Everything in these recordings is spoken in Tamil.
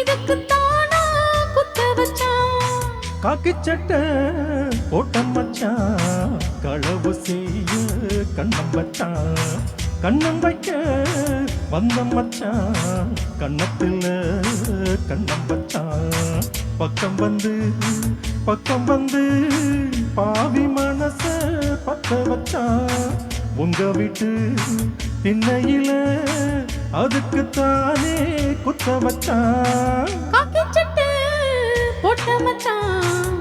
இதுக்குத்தானா குத்த வச்சான் காக்கி சட்டை போட்டம் வச்சான் களவு செய்ய கண்ணம் வச்சான். கண்ணம் வைக்க வந்தம் வச்சான் கண்ணத்தில் கண்ணம் வச்சான். பக்கம் வந்து பக்கம் வந்து பாவி மனச பத்த வச்சான். உங்க வீட்டு திண்ணையில அதுக்கு தானே குத்த வச்சான் போட்ட மச்சான்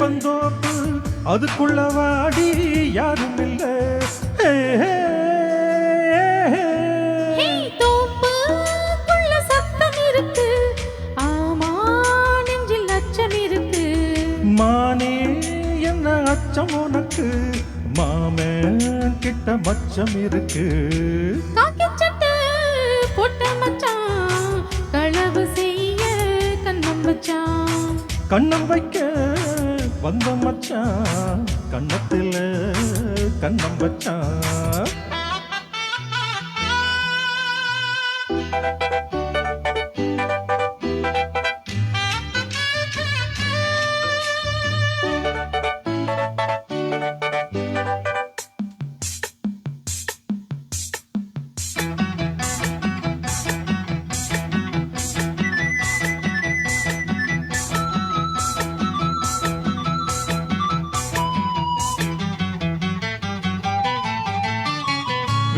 ஐயப்பன் தோப்பு அதுக்குள்ள வாடி யாரும் இல்ல. மானே என்ன அச்சம் உனக்கு? மாமன் கிட்ட மச்சம் இருக்கு. கண்ணம் வைக்க வந்த மச்சான். கண்ணத்தில் கண்ணம் வச்சான்.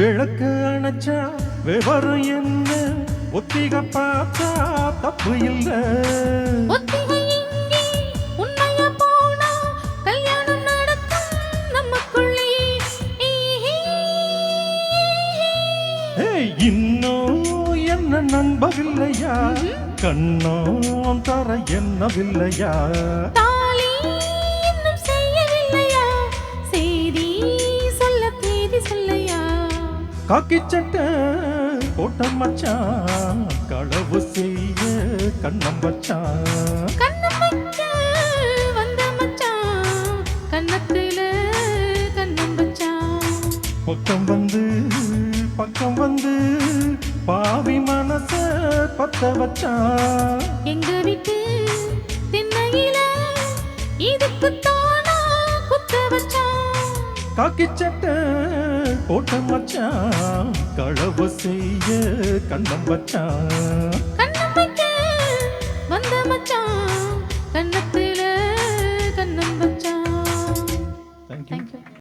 விளக்கு அணைச்சா விவரம் என்ன? ஒத்திக பார்த்தா தப்பு இல்லை. இன்னும் என்ன நம்பவில்லையா கண்ணோ தர என்னவில்லையா? காக்கி சட்டை போட்ட மச்சான் களவு செய்ய கண்ணம் வச்சான் கண்ணம் வச்ச வந்த மச்சான் கண்ணத்துல கண்ணம் வச்சான் பக்கம் வந்து பக்கம் வந்து பாவி மனச பத்த வச்சான் எங்க வீட்டு திண்ணையில இதுக்கு தானா குத்த வச்சான் காக்கி சட்டை போட்ட மச்சான் களவு செய்ய கண்ணம் வச்சான்.